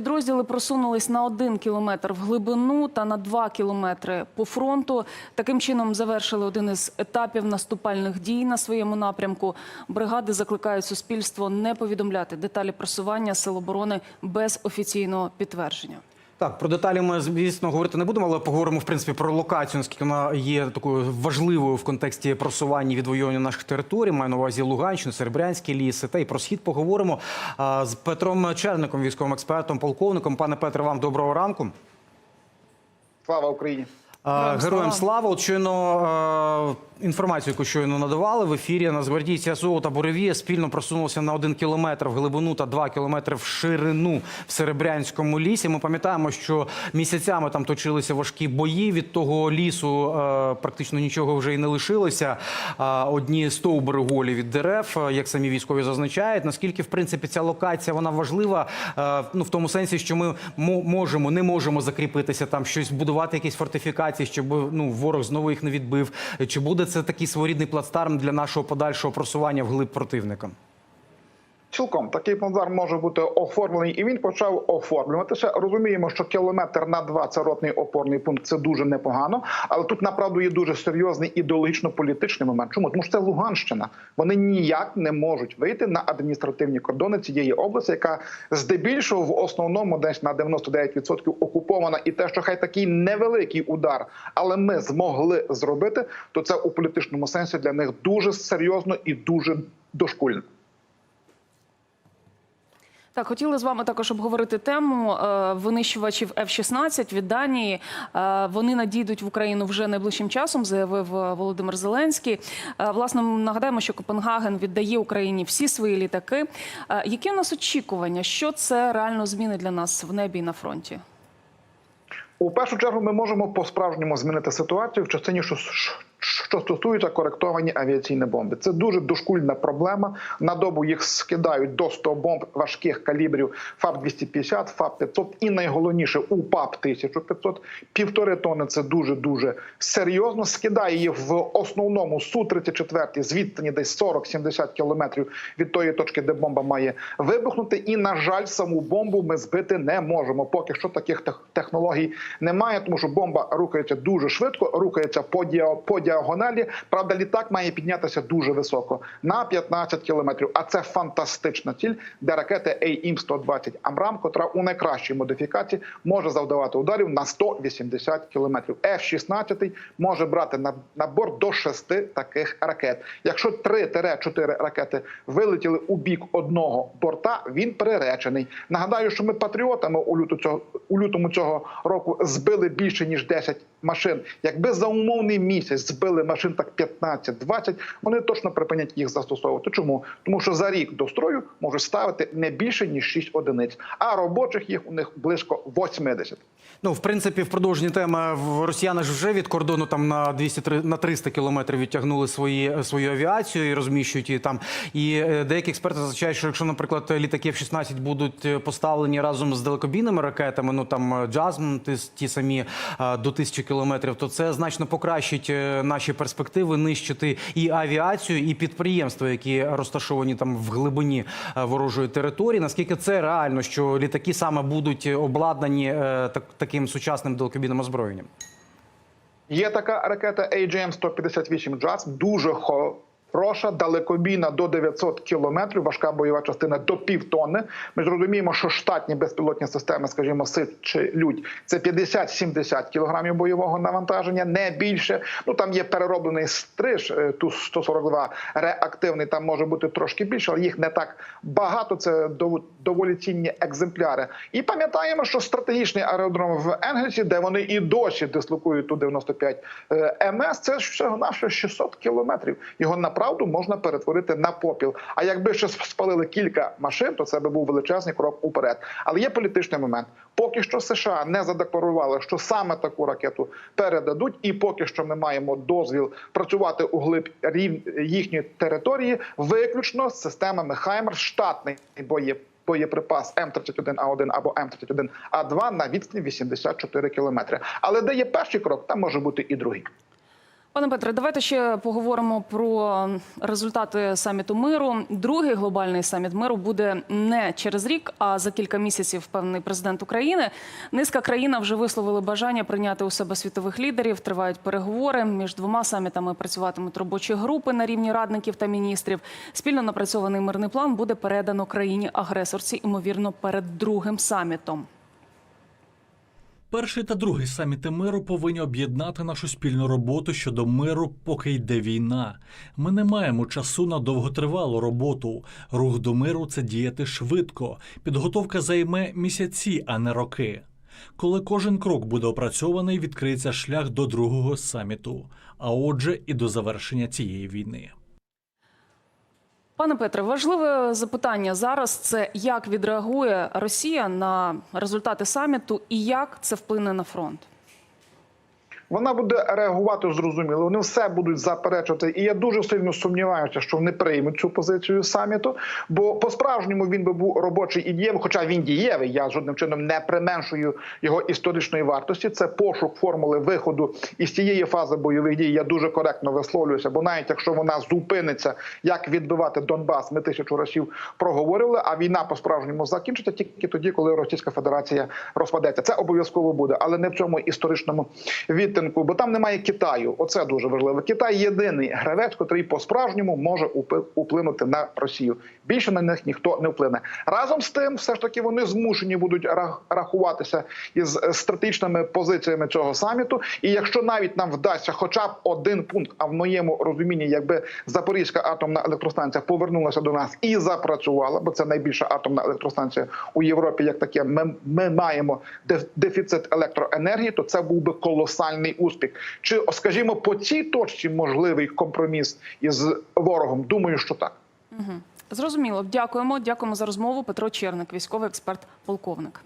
підрозділи просунулись на один кілометр в глибину та на два кілометри по фронту. Таким чином завершили один із етапів наступальних дій на своєму напрямку. Бригади закликають суспільство не повідомляти деталі просування сил оборони без офіційного підтвердження. Так, про деталі ми звісно говорити не будемо, але поговоримо в принципі про локацію, наскільки вона є такою важливою в контексті просування відвоювання наших територій. Маю на увазі Луганщину, Серебрянські ліси. Та й про схід поговоримо з Петром Черником, військовим експертом, полковником. Пане Петре, вам доброго ранку. Слава Україні! А, Героям Героям слава. От щойно е, інформацію, яку щойно надавали в ефірі. Нацгвардійці Азову та Буревія спільно просунулися на один кілометр в глибину та два кілометри в ширину в Серебрянському лісі. Ми пам'ятаємо, що місяцями там точилися важкі бої. Від того лісу е, практично нічого вже і не лишилося. А одні стовбури голі від дерев, е, як самі військові зазначають. Наскільки в принципі ця локація вона важлива? е, Ну в тому сенсі, що ми можемо, не можемо закріпитися там, щось будувати, якісь фортифікації, щоб ну ворог знову їх не відбив. Чи буде це такий своєрідний плацдарм для нашого подальшого просування вглиб противника? Цілком такий плацдарм може бути оформлений, і він почав оформлюватися. Розуміємо, що кілометр на два це ротний опорний пункт. Це дуже непогано. Але тут направду є дуже серйозний ідеологічно-політичний момент. Чому тому, що це Луганщина? Вони ніяк не можуть вийти на адміністративні кордони цієї області, яка здебільшого в основному десь на 99% окупована. І те, що хай такий невеликий удар, але ми змогли зробити, то це у політичному сенсі для них дуже серйозно і дуже дошкульно. Так, хотіли з вами також обговорити тему е, винищувачів F-16 від Данії. Е, Вони надійдуть в Україну вже найближчим часом, заявив е, Володимир Зеленський. Власне, нагадаємо, що Копенгаген віддає Україні всі свої літаки. Які у нас очікування? Що це реально зміни для нас в небі і на фронті? У першу чергу ми можемо по-справжньому змінити ситуацію в частині, що, що стосується коректовані авіаційні бомби. Це дуже дошкульна проблема. На добу їх скидають до 100 бомб важких калібрів ФАП-250, ФАП-500 і найголовніше УПАП-1500. Півтори тони – це дуже-дуже серйозно. Скидає їх в основному Су-34 з відстані десь 40-70 кілометрів від тої точки, де бомба має вибухнути. І, на жаль, саму бомбу ми збити не можемо. Поки що таких технологій немає, тому що бомба рухається дуже швидко, рухається по, діа- по діагоналі. Правда, літак має піднятися дуже високо на 15 кілометрів. А це фантастична ціль, де ракети AIM-120 Амрам, котра у найкращій модифікації може завдавати ударів на 180 кілометрів. F-16 може брати на на борт до 6 таких ракет. Якщо 3-4 ракети вилетіли у бік одного борта, він приречений. Нагадаю, що ми патріотами у лютому цього у лютому цього року збили більше ніж 10 машин. Якби за умовний місяць збили машин так 15-20, вони точно припинять їх застосовувати. Чому? Тому що за рік до строю можуть ставити не більше ніж 6 одиниць, а робочих їх у них близько 80. Ну, в принципі, в продовженні теми росіяни ж вже від кордону там на 200 три- на 300 кілометрів відтягнули свої свою авіацію і розміщують її там. І е, деякі експерти зазначають, що якщо, наприклад, літаки F-16 будуть е, поставлені разом з далекобійними ракетами, ну там е, Джазм, ті, ті самі е, до 1000 кілометрів, то це значно покращить е, наші перспективи нищити і авіацію, і підприємства, які розташовані там в глибині е, ворожої території. Наскільки це реально, що літаки саме будуть обладнані е, так, таким сучасним далекобійним озброєнням? Є така ракета AGM-158 JAS, дуже хороша, далекобійна до 900 кілометрів, важка бойова частина до півтонни. Ми ж розуміємо, що штатні безпілотні системи, скажімо, СИД чи Людь, це 50-70 кілограмів бойового навантаження, не більше. Ну там є перероблений стриж, е, ту 142 реактивний, там може бути трошки більше, але їх не так багато. Це дов- доволі цінні екземпляри. І пам'ятаємо, що стратегічний аеродром в Енгельсі, де вони і досі дислокують ту 95 е, МС, це всього навше 600 кілометрів. Його направду можна перетворити на попіл. А якби ще спалили кілька машин, то це би був величезний крок уперед. Але є політичний момент. Поки що США не задекларували, що саме таку ракету передадуть, і поки що ми маємо дозвіл працювати у глиб їхньої території, виключно з системами Хаймер, штатний боєприпас боєприпас М31А1 або М31А2 на відстані 84 кілометри. Але де є перший крок, там може бути і другий. Пане Петре, давайте ще поговоримо про результати саміту миру. Другий глобальний саміт миру буде не через рік, а за кілька місяців. Впевнений президент України. Низка країн вже висловили бажання прийняти у себе світових лідерів. Тривають переговори між двома самітами. Працюватимуть робочі групи на рівні радників та міністрів. Спільно напрацьований мирний план буде передано країні агресорці, ймовірно, перед другим самітом. Перший та другий саміти миру повинні об'єднати нашу спільну роботу щодо миру, поки йде війна. Ми не маємо часу на довготривалу роботу. Рух до миру це діяти швидко. Підготовка займе місяці, а не роки. Коли кожен крок буде опрацьований, відкриється шлях до другого саміту, а отже, і до завершення цієї війни. Пане Петре, важливе запитання зараз це як відреагує Росія на результати саміту і як це вплине на фронт. Вона буде реагувати зрозуміло. Вони все будуть заперечувати. І я дуже сильно сумніваюся, що вони приймуть цю позицію саміту. Бо по-справжньому він би був робочий і дієвий, хоча він дієвий. Я жодним чином не применшую його історичної вартості. Це пошук формули виходу із цієї фази бойових дій. Я дуже коректно висловлююся. Бо навіть якщо вона зупиниться, як відбивати Донбас, ми тисячу разів проговорили. А війна по справжньому закінчиться тільки тоді, коли Російська Федерація розпадеться. Це обов'язково буде, але не в цьому історичному відтинку, бо там немає Китаю. Оце дуже важливо. Китай єдиний гравець, котрий по справжньому може вплинути на Росію. Більше на них ніхто не вплине. Разом з тим, все ж таки, вони змушені будуть рахуватися із е, стратегічними позиціями цього саміту. І якщо навіть нам вдасться, хоча б один пункт, а в моєму розумінні, якби Запорізька атомна електростанція повернулася до нас і запрацювала, бо це найбільша атомна електростанція у Європі, як таке, ми, ми маємо деф- дефіцит електроенергії, то це був би колосальний успіх. Чи, скажімо, по цій точці можливий компроміс із ворогом? Думаю, що так. Зрозуміло. Дякуємо. Дякуємо за розмову. Петро Черник, військовий експерт, полковник.